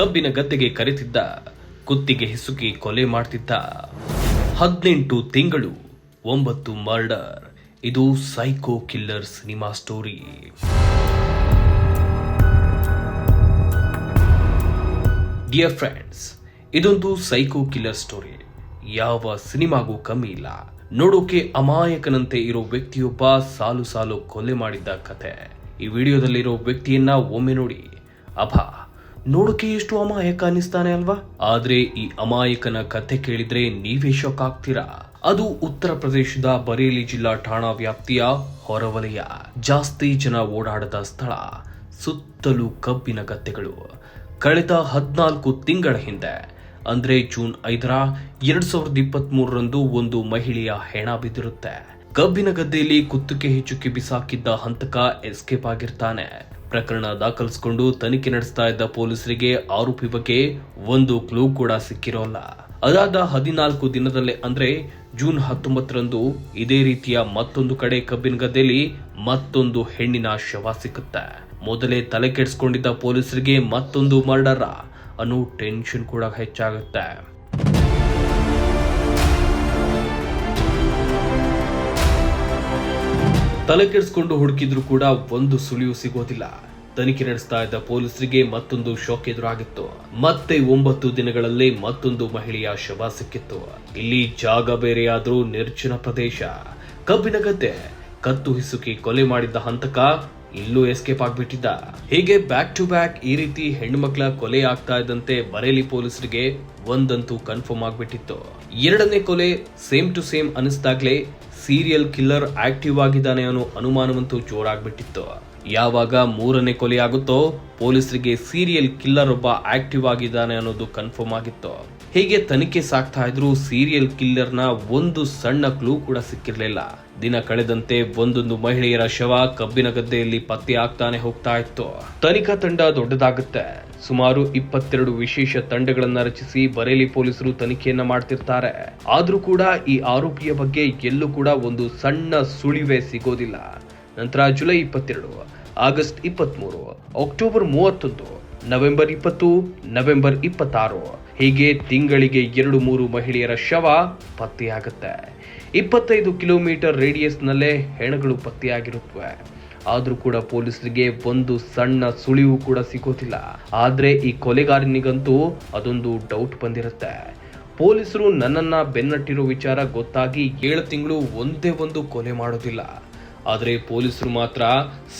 ಕಬ್ಬಿನ ಗದ್ದೆಗೆ ಕರೆತಿದ್ದ, ಕುತ್ತಿಗೆ ಹಿಸುಕಿ ಕೊಲೆ ಮಾಡ್ತಿದ್ದ. ಹದಿನೆಂಟು ತಿಂಗಳು, ಒಂಬತ್ತು ಮರ್ಡರ್. ಇದು psycho killer cinema story. Dear friends, ಇದೊಂದು ಸೈಕೋ ಕಿಲ್ಲರ್ ಸ್ಟೋರಿ. ಯಾವ ಸಿನಿಮಾಗೂ ಕಮ್ಮಿ ಇಲ್ಲ. ನೋಡೋಕೆ ಅಮಾಯಕನಂತೆ ಇರೋ ವ್ಯಕ್ತಿಯೊಬ್ಬ ಸಾಲು ಸಾಲು ಕೊಲೆ ಮಾಡಿದ್ದ ಕತೆ. ಈ ವಿಡಿಯೋದಲ್ಲಿರೋ ವ್ಯಕ್ತಿಯನ್ನ ಒಮ್ಮೆ ನೋಡಿ. ಅಭ. ನೋಡೋಕೆ ಎಷ್ಟು ಅಮಾಯಕ ಅನಿಸ್ತಾನೆ ಅಲ್ವಾ? ಆದ್ರೆ ಈ ಅಮಾಯಕನ ಕಥೆ ಕೇಳಿದ್ರೆ ನೀವೇ ಶಾಕ್ ಆಗ್ತೀರಾ? ಅದು ಉತ್ತರ ಪ್ರದೇಶದ ಬರೇಲಿ ಜಿಲ್ಲಾ ಠಾಣಾ ವ್ಯಾಪ್ತಿಯ ಹೊರವಲಯ. ಜಾಸ್ತಿ ಜನ ಓಡಾಡದ ಸ್ಥಳ, ಸುತ್ತಲೂ ಕಬ್ಬಿನ ಗದ್ದೆಗಳು. ಕಳೆದ ಹದಿನಾಲ್ಕು ತಿಂಗಳ ಹಿಂದೆ, ಅಂದ್ರೆ ಜೂನ್ ಐದರ ಎರಡ್ ಸಾವಿರದ ಇಪ್ಪತ್ತ್ ಮೂರರಂದು ಒಂದು ಮಹಿಳೆಯ ಹೆಣ ಬಿದ್ದಿರುತ್ತೆ. ಕಬ್ಬಿನ ಗದ್ದೆಯಲ್ಲಿ ಕುತ್ತುಕೆ ಹೆಚ್ಚುಕ್ಕೆ ಬಿಸಾಕಿದ್ದ ಹಂತಕ ಎಸ್ಕೇಪ್ ಆಗಿರ್ತಾನೆ. ಪ್ರಕರಣ ದಾಖಲಿಸಿಕೊಂಡು ತನಿಖೆ ನಡೆಸ್ತಾ ಇದ್ದ ಪೊಲೀಸರಿಗೆ ಆರೋಪಿ ಬಗ್ಗೆ ಒಂದು ಕ್ಲೂ ಕೂಡ ಸಿಕ್ಕಿರೋಲ್ಲ. ಅದಾದ ಹದಿನಾಲ್ಕು ದಿನದಲ್ಲೇ ಅಂದ್ರೆ ಜೂನ್ ಹತ್ತೊಂಬತ್ತರಂದು ಇದೇ ರೀತಿಯ ಮತ್ತೊಂದು ಕಡೆ ಕಬ್ಬಿನ ಗದ್ದೆಯಲ್ಲಿ ಮತ್ತೊಂದು ಹೆಣ್ಣಿನ ಶವ ಸಿಕ್ಕುತ್ತೆ. ಮೊದಲೇ ತಲೆ ಕೆಡಿಸ್ಕೊಂಡಿದ್ದ ಪೊಲೀಸರಿಗೆ ಮತ್ತೊಂದು ಮರ್ಡರ. ಅನ್ನೋ ಟೆನ್ಷನ್ ಕೂಡ ಹೆಚ್ಚಾಗುತ್ತೆ. ತಲೆ ಕೆಡಿಸ್ಕೊಂಡು ಹುಡುಕಿದ್ರು ಕೂಡ ಒಂದು ಸುಳಿವು ಸಿಗೋದಿಲ್ಲ. ತನಿಖೆ ನಡೆಸ್ತಾ ಇದ್ದ ಪೊಲೀಸರಿಗೆ ಮತ್ತೊಂದು ಶಾಕ್ ಎದುರಾಗಿತ್ತು. ಮತ್ತೆ ಒಂಬತ್ತು ದಿನಗಳಲ್ಲಿ ಮತ್ತೊಂದು ಮಹಿಳೆಯ ಶವ ಸಿಕ್ಕಿತ್ತು ಇಲ್ಲಿ ಜಾಗ ಬೇರೆಯಾದರೂ ನಿರ್ಜನ ಪ್ರದೇಶ. ಕಬ್ಬಿನ ಗದ್ದೆ ಕತ್ತು ಹಿಸುಕಿ ಕೊಲೆ ಮಾಡಿದ್ದ ಹಂತಕ ಇಲ್ಲೂ ಎಸ್ಕೇಪ್ ಆಗ್ಬಿಟ್ಟಿದ್ದ. ಹೀಗೆ ಬ್ಯಾಕ್ ಟು ಬ್ಯಾಕ್ ಈ ರೀತಿ ಹೆಣ್ಮಕ್ಳ ಕೊಲೆ ಆಗ್ತಾ ಇದ್ದಂತೆ ಬರೇಲಿ ಪೊಲೀಸರಿಗೆ ಒಂದಂತೂ ಕನ್ಫರ್ಮ್ ಆಗ್ಬಿಟ್ಟಿತ್ತು. ಎರಡನೇ ಕೊಲೆ ಸೇಮ್ ಟು ಸೇಮ್ ಅನಿಸ್ದಾಗ್ಲೇ ಸೀರಿಯಲ್ ಕಿಲ್ಲರ್ ಆಕ್ಟಿವ್ ಆಗಿದ್ದಾನೆ ಅನ್ನೋ ಅನುಮಾನವಂತೂ ಜೋರಾಗ್ಬಿಟ್ಟಿತ್ತು. ಯಾವಾಗ ಮೂರನೇ ಕೊಲೆ ಆಗುತ್ತೋ ಪೊಲೀಸರಿಗೆ ಸೀರಿಯಲ್ ಕಿಲ್ಲರ್ ಒಬ್ಬ ಆಕ್ಟಿವ್ ಆಗಿದ್ದಾನೆ ಅನ್ನೋದು ಕನ್ಫರ್ಮ್ ಆಗಿತ್ತು. ಹೀಗೆ ತನಿಖೆ ಸಾಕ್ತಾ ಇದ್ರು ಸೀರಿಯಲ್ ಕಿಲ್ಲರ್ನ ಒಂದು ಸಣ್ಣ ಕ್ಲೂ ಕೂಡ ಸಿಕ್ಕಿರಲಿಲ್ಲ. ದಿನ ಕಳೆದಂತೆ ಒಂದೊಂದು ಮಹಿಳೆಯರ ಶವ ಕಬ್ಬಿನ ಗದ್ದೆಯಲ್ಲಿ ಪತ್ತೆ ಆಗ್ತಾನೆ ಹೋಗ್ತಾ ಇತ್ತು. ತನಿಖಾ ತಂಡ ದೊಡ್ಡದಾಗುತ್ತೆ. ಸುಮಾರು ಇಪ್ಪತ್ತೆರಡು ವಿಶೇಷ ತಂಡಗಳನ್ನ ರಚಿಸಿ ಬರೇಲಿ ಪೊಲೀಸರು ತನಿಖೆಯನ್ನ ಮಾಡ್ತಿರ್ತಾರೆ. ಆದ್ರೂ ಕೂಡ ಈ ಆರೋಪಿಯ ಬಗ್ಗೆ ಎಲ್ಲೂ ಕೂಡ ಒಂದು ಸಣ್ಣ ಸುಳಿವೆ ಸಿಗೋದಿಲ್ಲ. ನಂತರ ಜುಲೈ ಇಪ್ಪತ್ತೆರಡು, ಆಗಸ್ಟ್ ಇಪ್ಪತ್ಮೂರು, ಅಕ್ಟೋಬರ್ ಮೂವತ್ತೊಂದು, ನವೆಂಬರ್ ಇಪ್ಪತ್ತು, ನವೆಂಬರ್ ಇಪ್ಪತ್ತಾರು, ಹೀಗೆ ತಿಂಗಳಿಗೆ ಎರಡು ಮೂರು ಮಹಿಳೆಯರ ಶವ ಪತ್ತೆಯಾಗುತ್ತೆ. ಇಪ್ಪತ್ತೈದು ಕಿಲೋಮೀಟರ್ ರೇಡಿಯಸ್ನಲ್ಲೇ ಹೆಣಗಳು ಪತ್ತೆಯಾಗಿರುತ್ತವೆ ಆದ್ರೂ ಕೂಡ ಪೊಲೀಸರಿಗೆ ಒಂದು ಸಣ್ಣ ಸುಳಿವು ಕೂಡ ಸಿಗೋದಿಲ್ಲ. ಆದ್ರೆ ಈ ಕೊಲೆಗಾರನಿಗಂತೂ ಅದೊಂದು ಡೌಟ್ ಬಂದಿರುತ್ತೆ. ಪೊಲೀಸರು ನನ್ನನ್ನ ಬೆನ್ನಟ್ಟಿರೋ ವಿಚಾರ ಗೊತ್ತಾಗಿ ಏಳು ತಿಂಗಳು ಒಂದೇ ಒಂದು ಕೊಲೆ ಮಾಡೋದಿಲ್ಲ. ಆದ್ರೆ ಪೊಲೀಸರು ಮಾತ್ರ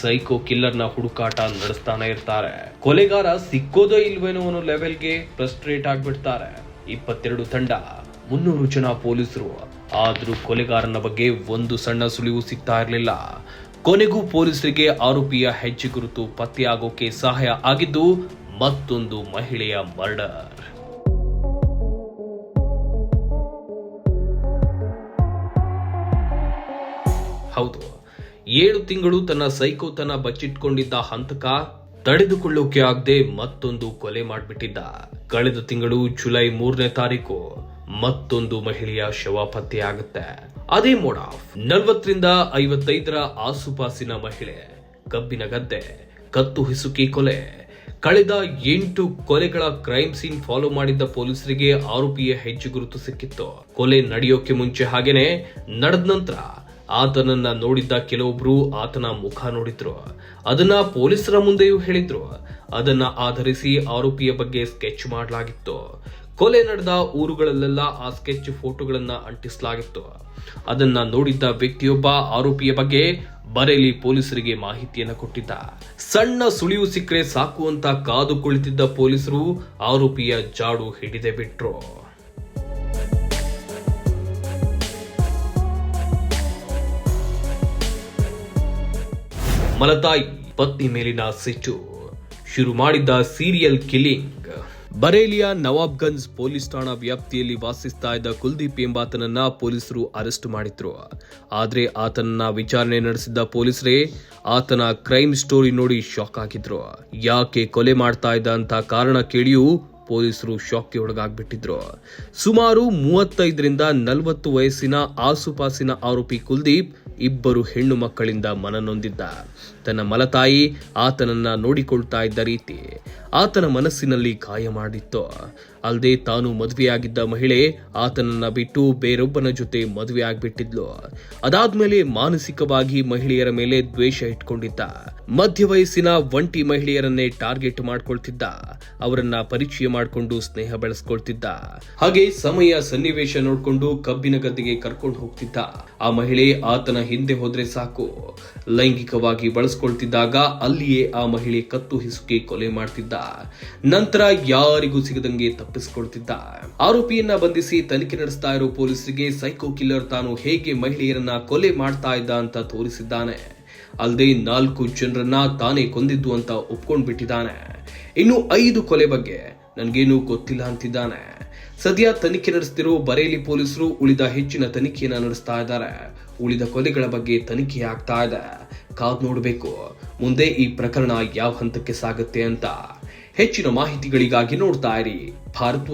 ಸೈಕೋ ಕಿಲ್ಲರ್ನ ಹುಡುಕಾಟ ನಡೆಸ್ತಾನೆ ಇರ್ತಾರೆ. ಕೊಲೆಗಾರ ಸಿಕ್ಕೋದೇ ಇಲ್ವೇನೋ ಅನ್ನೋ ಲೆವೆಲ್ಗೆ ಫ್ರಸ್ಟ್ರೇಟ್ ಆಗಿಬಿಡ್ತಾರೆ. ಇಪ್ಪತ್ತೆರಡು ತಂಡ, ಮುನ್ನೂರು ಜನ ಪೊಲೀಸರು. ಆದ್ರೂ ಕೊಲೆಗಾರನ ಬಗ್ಗೆ ಒಂದು ಸಣ್ಣ ಸುಳಿವು ಸಿಗ್ತಾ ಇರಲಿಲ್ಲ. ಕೊನೆಗೂ ಪೊಲೀಸರಿಗೆ ಆರೋಪಿಯ ಹೆಜ್ಜೆ ಗುರುತು ಪತ್ತೆಯಾಗೋಕೆ ಸಹಾಯ ಆಗಿದ್ದು, ಮತ್ತೊಂದು ಮಹಿಳೆಯ ಮರ್ಡರ್. ಹೌದು, ಏಳು ತಿಂಗಳು ತನ್ನ ಸೈಕೋತನ ಬಚ್ಚಿಟ್ಕೊಂಡಿದ್ದ ಹಂತಕ ತಡೆದುಕೊಳ್ಳೋಕೆ ಆಗದೆ ಮತ್ತೊಂದು ಕೊಲೆ ಮಾಡಿಬಿಟ್ಟಿದ್ದ. ಕಳೆದ ತಿಂಗಳು ಜುಲೈ ಮೂರನೇ ತಾರೀಕು ಮತ್ತೊಂದು ಮಹಿಳೆಯ ಶವ ಪತ್ತೆಯಾಗುತ್ತೆ. ಅದೇ ಮೋಡ ನಲವತ್ತರಿಂದ ಐವತ್ತೈದರ ಆಸುಪಾಸಿನ ಮಹಿಳೆ, ಕಬ್ಬಿನ ಗದ್ದೆ, ಕತ್ತು ಹಿಸುಕಿ ಕೊಲೆ. ಕಳೆದ ಎಂಟು ಕೊಲೆಗಳ ಕ್ರೈಮ್ ಸೀನ್ ಫಾಲೋ ಮಾಡಿದ್ದ ಪೊಲೀಸರಿಗೆ ಆರೋಪಿಯ ಹೆಜ್ಜೆ ಗುರುತು ಸಿಕ್ಕಿತ್ತು. ಕೊಲೆ ನಡೆಯೋಕೆ ಮುಂಚೆ ಹಾಗೇನೆ ನಡೆದ ನಂತರ ಆತನನ್ನ ನೋಡಿದ್ದ ಕೆಲವೊಬ್ರು ಆತನ ಮುಖ ನೋಡಿದ್ರು. ಅದನ್ನ ಪೊಲೀಸರ ಮುಂದೆಯೂ ಹೇಳಿದ್ರು. ಅದನ್ನ ಆಧರಿಸಿ ಆರೋಪಿಯ ಬಗ್ಗೆ ಸ್ಕೆಚ್ ಮಾಡಲಾಗಿತ್ತು. ಕೊಲೆ ನಡೆದ ಊರುಗಳಲ್ಲೆಲ್ಲ ಆ ಸ್ಕೆಚ್ ಫೋಟೋಗಳನ್ನು ಅಂಟಿಸಲಾಗಿತ್ತು. ಅದನ್ನ ನೋಡಿದ್ದ ವ್ಯಕ್ತಿಯೊಬ್ಬ ಆರೋಪಿಯ ಬಗ್ಗೆ ಬರೇಲಿ ಪೊಲೀಸರಿಗೆ ಮಾಹಿತಿಯನ್ನ ಕೊಟ್ಟಿದ್ದ. ಸಣ್ಣ ಸುಳಿವು ಸಿಕ್ಕರೆ ಸಾಕು ಅಂತ ಕಾದು ಕುಳಿತಿದ್ದ ಪೊಲೀಸರು ಆರೋಪಿಯ ಜಾಡು ಹಿಡಿದೆ ಬಿಟ್ರು. ಮಲತಾಯಿ ಪತ್ನಿ ಮೇಲಿನ ಸಿಟ್ಟು. ಶುರು ಮಾಡಿದ್ದ ಸೀರಿಯಲ್ ಕಿಲ್ಲಿಂಗ್. ಬರೇಲಿಯ ನವಾಬ್ಗಂಜ್ ಪೊಲೀಸ್ ಠಾಣಾ ವ್ಯಾಪ್ತಿಯಲ್ಲಿ ವಾಸಿಸ್ತಾ ಇದ್ದ ಕುಲ್ದೀಪ್ ಎಂಬಾತನನ್ನ ಪೊಲೀಸರು ಅರೆಸ್ಟ್ ಮಾಡಿದ್ರು. ಆದ್ರೆ ಆತನನ್ನ ವಿಚಾರಣೆ ನಡೆಸಿದ್ದ ಪೊಲೀಸರೇ ಆತನ ಕ್ರೈಮ್ ಸ್ಟೋರಿ ನೋಡಿ ಶಾಕ್ ಆಗಿದ್ರು. ಯಾಕೆ ಕೊಲೆ ಮಾಡ್ತಾ ಇದ್ದ ಅಂತ ಕಾರಣ ಕೇಳಿಯೂ ಪೊಲೀಸರು ಶಾಕ್ಗೆ ಒಳಗಾಗ್ಬಿಟ್ಟಿದ್ರು. ಸುಮಾರು ಮೂವತ್ತೈದರಿಂದ ನಲವತ್ತು ವಯಸ್ಸಿನ ಆಸುಪಾಸಿನ ಆರೋಪಿ ಕುಲ್ದೀಪ್ ಇಬ್ಬರು ಹೆಣ್ಣು ಮಕ್ಕಳಿಂದ ಮನನೊಂದಿದ್ದ. ತನ್ನ ಮಲತಾಯಿ ಆತನನ್ನ ನೋಡಿಕೊಳ್ತಾ ಇದ್ದ ರೀತಿ. ಆತನ ಮನಸ್ಸಿನಲ್ಲಿ ಕಾಯ ಮಾಡಿತ್ತು ಅಲ್ಲದೆ ತಾನು ಮದುವೆಯಾಗಿದ್ದ ಮಹಿಳೆ ಆತನನ್ನ ಬಿಟ್ಟು ಬೇರೊಬ್ಬನ ಜೊತೆ ಮದುವೆ ಆಗ್ಬಿಟ್ಟಿದ್ಲು ಅದಾದ್ಮೇಲೆ ಮಾನಸಿಕವಾಗಿ ಮಹಿಳೆಯರ ಮೇಲೆ ದ್ವೇಷ ಇಟ್ಕೊಂಡಿದ್ದ. ಮಧ್ಯ ವಯಸ್ಸಿನ ಒಂಟಿ ಮಹಿಳೆಯರನ್ನೇ ಟಾರ್ಗೆಟ್ ಮಾಡ್ಕೊಳ್ತಿದ್ದ. ಅವರನ್ನ ಪರಿಚಯ ಮಾಡಿಕೊಂಡು ಸ್ನೇಹ ಬೆಳೆಸ್ಕೊಳ್ತಿದ್ದ. ಹಾಗೆ ಸಮಯ ಸನ್ನಿವೇಶ ನೋಡ್ಕೊಂಡು ಕಬ್ಬಿನ ಗದ್ದೆಗೆ ಕರ್ಕೊಂಡು ಹೋಗ್ತಿದ್ದ. ಆ ಮಹಿಳೆ ಆತನ ಹಿಂದೆ ಹೋದ್ರೆ ಸಾಕು. ಲೈಂಗಿಕವಾಗಿ ಬಳಸ್ಕೊಳ್ತಿದ್ದಾಗ ಅಲ್ಲಿಯೇ ಆ ಮಹಿಳೆ ಕತ್ತು ಹಿಸುಕಿ ಕೊಲೆ ಮಾಡ್ತಿದ್ದ. ನಂತರ ಯಾರಿಗೂ ಸಿಗದಂಗೆ ತಪ್ಪಿಸಿಕೊಳ್ತಿದ್ದ. ಆರೋಪಿಯನ್ನ ಬಂಧಿಸಿ ತನಿಖೆ ನಡೆಸ್ತಾ ಇರೋ ಪೊಲೀಸರಿಗೆ ಸೈಕೋ ಕಿಲ್ಲರ್ ತಾನು ಹೇಗೆ ಮಹಿಳೆಯರನ್ನ ಕೊಲೆ ಮಾಡ್ತಾ ಇದ್ದ ಅಂತ ತೋರಿಸಿದ್ದಾನೆ. ಅಲ್ಲದೆ ನಾಲ್ಕು ಜನರನ್ನ ತಾನೇ ಕೊಂದಿದ್ದು ಅಂತ ಒಪ್ಕೊಂಡ್ ಬಿಟ್ಟಿದ್ದಾನೆ ಇನ್ನು ಐದು ಕೊಲೆ ಬಗ್ಗೆ ನನ್ಗೇನು ಗೊತ್ತಿಲ್ಲ ಅಂತಿದ್ದಾನೆ. ಸದ್ಯ ತನಿಖೆ ನಡೆಸ್ತಿರೋ ಬರೇಲಿ ಪೊಲೀಸರು ಉಳಿದ ಹೆಚ್ಚಿನ ತನಿಖೆಯನ್ನ ನಡೆಸ್ತಾ ಇದ್ದಾರೆ. ಉಳಿದ ಕೊಲೆಗಳ ಬಗ್ಗೆ ತನಿಖೆ ಆಗ್ತಾ ಇದೆ. ಕಾದ್ ನೋಡಬೇಕು. ಮುಂದೆ ಈ ಪ್ರಕರಣ ಯಾವ ಹಂತಕ್ಕೆ ಸಾಗುತ್ತೆ ಅಂತ. ಹೆಚ್ಚಿನ ಮಾಹಿತಿಗಳಿಗಾಗಿ ನೋಡ್ತಾ ಇರಿ ಭಾರತ್